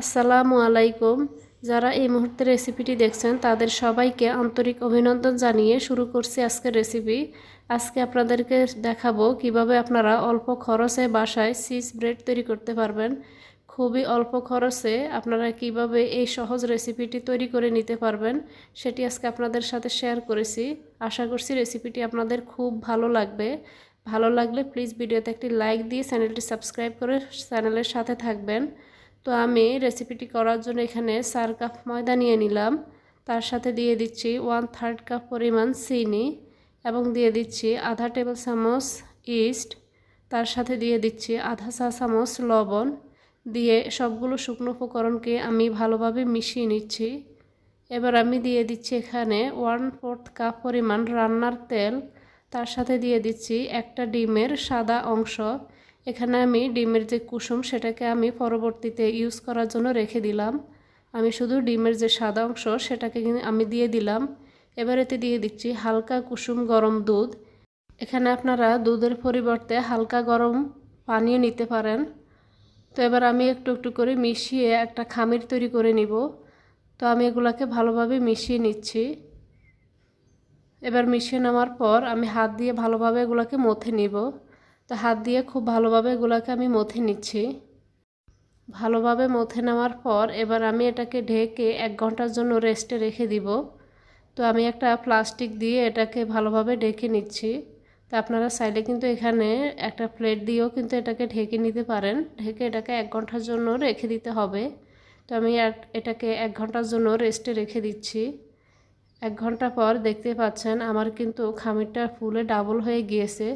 আসসালামু আলাইকুম। যারা এই মুহূর্তে রেসিপিটি দেখছেন, তাদের সবাইকে আন্তরিক অভিনন্দন জানিয়ে শুরু করছি আজকের রেসিপি আজকে আপনাদেরকে দেখাবো কীভাবে আপনারা অল্প খরচে বাসায় চিজ ব্রেড তৈরি করতে পারবেন। খুবই অল্প খরচে আপনারা কীভাবে এই সহজ রেসিপিটি তৈরি করে নিতে পারবেন, সেটি আজকে আপনাদের সাথে শেয়ার করেছি। আশা করছি রেসিপিটি আপনাদের খুব ভালো লাগবে। ভালো লাগলে প্লিজ ভিডিওতে একটি লাইক দিয়ে চ্যানেলটি সাবস্ক্রাইব করে চ্যানেলের সাথে থাকবেন। তো আমি রেসিপিটি করার জন্য এখানে চার কাপ ময়দা নিয়ে নিলাম। তার সাথে দিয়ে দিচ্ছি ওয়ান থার্ড কাপ পরিমাণ চিনি এবং দিয়ে দিচ্ছি আধা টেবিল চামচ ইস্ট তার সাথে দিয়ে দিচ্ছি আধা চা চামচ লবণ। দিয়ে সবগুলো শুকনো উপকরণকে আমি ভালোভাবে মিশিয়ে নিচ্ছি। এবার আমি দিয়ে দিচ্ছি এখানে ওয়ান ফোর্থ কাপ পরিমাণ রান্নার তেল। তার সাথে দিয়ে দিচ্ছি একটা ডিমের সাদা অংশ। এখানে আমি ডিমের যে কুসুম, সেটাকে আমি পরবর্তীতে ইউজ করার জন্য রেখে দিলাম। আমি শুধু ডিমের যে সাদা অংশ, সেটাকে আমি দিয়ে দিলাম। এবার এতে দিয়ে দিচ্ছি হালকা কুসুম গরম দুধ। এখানে আপনারা দুধের পরিবর্তে হালকা গরম পানীয় নিতে পারেন। তো এবার আমি একটু একটু করে মিশিয়ে একটা খামির তৈরি করে নিব। তো আমি এগুলাকে ভালোভাবে মিশিয়ে নিচ্ছি। এবার মিশিয়ে নেওয়ার পর আমি হাত দিয়ে ভালোভাবে এগুলোকে মথে নিব। তো হাত দিয়ে খুব ভালোভাবে এগুলোকে আমি মথে নিচ্ছি। ভালোভাবে মথে নেওয়ার পর এবার আমি এটাকে ঢেকে এক ঘণ্টার জন্য রেস্টে রেখে দিব। তো আমি একটা প্লাস্টিক দিয়ে এটাকে ভালোভাবে ঢেকে নিচ্ছি। তো আপনারা সাইডে কিন্তু এখানে একটা প্লেট দিয়েও কিন্তু এটাকে ঢেকে নিতে পারেন। ঢেকে এটাকে এক ঘণ্টার জন্য রেখে দিতে হবে। তো আমি এটাকে এক ঘণ্টার জন্য রেস্টে রেখে দিচ্ছি। এক ঘণ্টা পর দেখতে পাচ্ছেন আমার কিন্তু খামিরটা ফুলে ডাবল হয়ে গিয়েছে।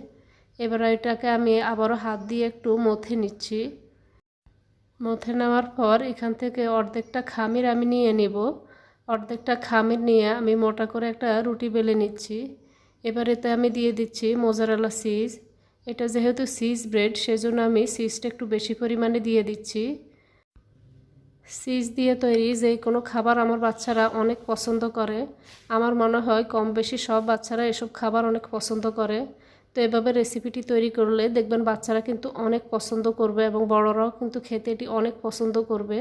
এবার এটাকে আমি আবারও হাত দিয়ে একটু মথে নিচ্ছি। মথে নেওয়ার পর এখান থেকে অর্ধেকটা খামির আমি নিয়ে নেব। অর্ধেকটা খামির নিয়ে আমি মোটা করে একটা রুটি বেলে নিচ্ছি। এবার এতে আমি দিয়ে দিচ্ছি মোজারালা সিজ এটা যেহেতু সিজ ব্রেড, সেজন্য আমি সিজটা একটু বেশি পরিমাণে দিয়ে দিচ্ছি। সিজ দিয়ে তৈরি যে কোনো খাবার আমার বাচ্চারা অনেক পছন্দ করে। আমার মনে হয় কম বেশি সব বাচ্চারা এসব খাবার অনেক পছন্দ করে। তো এভাবে রেসিপিটি তৈরি করলে দেখবেন বাচ্চারা কিন্তু অনেক পছন্দ করবে এবং বড়রাও কিন্তু খেতে এটি অনেক পছন্দ করবে।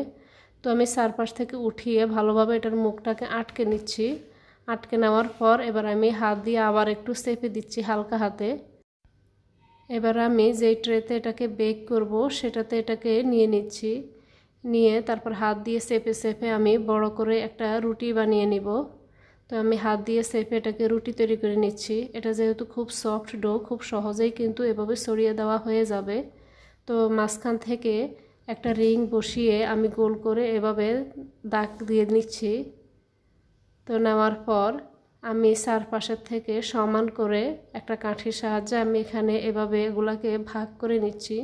তো আমি চারপাশ থেকে উঠিয়ে ভালোভাবে এটার মুখটাকে আটকে নিচ্ছি। আটকে নেওয়ার পর এবার আমি হাত দিয়ে আবার একটু চেপে দিচ্ছি হালকা হাতে। এবার আমি যেই ট্রেতে এটাকে বেক করব সেটাতে এটাকে নিয়ে নিচ্ছি। নিয়ে তারপর হাত দিয়ে চেপে চেপে আমি বড় করে একটা রুটি বানিয়ে নিব। তো আমি হাত দিয়ে সেফে এটাকে রুটি তৈরি করে নিচ্ছি। এটা যেহেতু খুব সফট ডো খুব সহজেই কিন্তু এভাবে সরিয়ে দেওয়া হয়ে যাবে। তো মাঝখান থেকে একটা রিং বসিয়ে আমি গোল করে এভাবে দাগ দিয়ে নিচ্ছি। তো নেওয়ার পর আমি চারপাশের থেকে সমান করে একটা কাঠির সাহায্যে আমি এখানে এভাবে এগুলাকে ভাগ করে নিচ্ছি।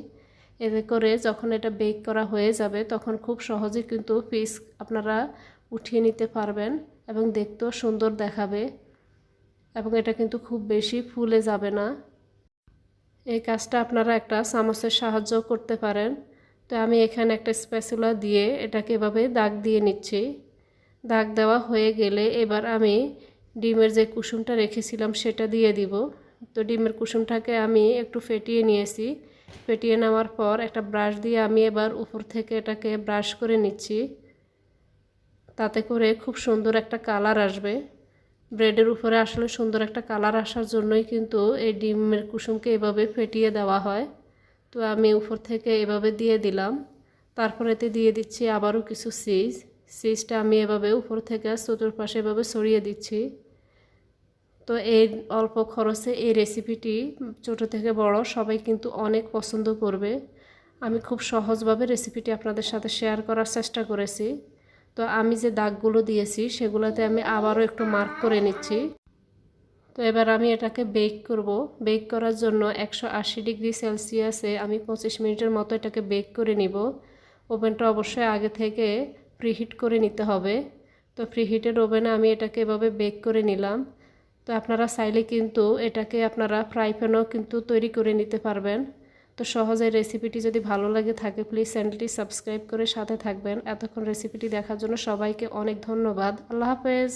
এতে করে যখন এটা বেক করা হয়ে যাবে, তখন খুব সহজে কিন্তু পিস আপনারা উঠিয়ে নিতে পারবেন। এবং দেখতেও সুন্দর দেখাবে এবং এটা কিন্তু খুব বেশি ফুলে যাবে না। এই কাজটা আপনারা একটা চামচের সাহায্য করতে পারেন। তো আমি এখানে একটা স্পেসুলা দিয়ে এটাকে এভাবে দাগ দিয়ে নিচ্ছি। দাগ দেওয়া হয়ে গেলে এবার আমি ডিমের যে কুসুমটা রেখেছিলাম সেটা দিয়ে দিব। তো ডিমের কুসুমটাকে আমি একটু ফেটিয়ে নিয়েছি। ফেটিয়ে নেওয়ার পর একটা ব্রাশ দিয়ে আমি এবার উপর থেকে এটাকে ব্রাশ করে নিচ্ছি। তাতে করে খুব সুন্দর একটা কালার আসবে। ব্রেডের উপরে আসলে সুন্দর একটা কালার আসার জন্যই কিন্তু এই ডিমের কুসুমকে এভাবে ফেটিয়ে দেওয়া হয়। তো আমি উপর থেকে এভাবে দিয়ে দিলাম। তারপর এতে দিয়ে দিচ্ছি আবারও কিছু সিজ সিজটা আমি এভাবে উপর থেকে চতুর্পাশে এভাবে সরিয়ে দিচ্ছি। তো এই অল্প খরচে এই রেসিপিটি ছোট থেকে বড় সবাই কিন্তু অনেক পছন্দ করবে। আমি খুব সহজভাবে রেসিপিটি আপনাদের সাথে শেয়ার করার চেষ্টা করেছি। তো আমি যে দাগগুলো দিয়েছি সেগুলোতে আমি আবারও একটু মার্ক করে নিচ্ছি। তো এবার আমি এটাকে বেক করব। বেক করার জন্য একশো আশি ডিগ্রি সেলসিয়াসে আমি পঁচিশ মিনিটের মতো এটাকে বেক করে নিব। ওভেনটা অবশ্যই আগে থেকে প্রিহিট করে নিতে হবে। তো প্রিহিটেড ওভেনে আমি এটাকে এভাবে বেক করে নিলাম। তো আপনারা চাইলে কিন্তু এটাকে আপনারা ফ্রাই প্যানও কিন্তু তৈরি করে নিতে পারবেন। তো সহজে রেসিপিটি যদি ভালো লাগে থাকে প্লিজ চ্যানেলটি সাবস্ক্রাইব করে সাথে থাকবেন। এতক্ষণ রেসিপিটি দেখার জন্য সবাইকে অনেক ধন্যবাদ। আল্লাহ হাফেজ।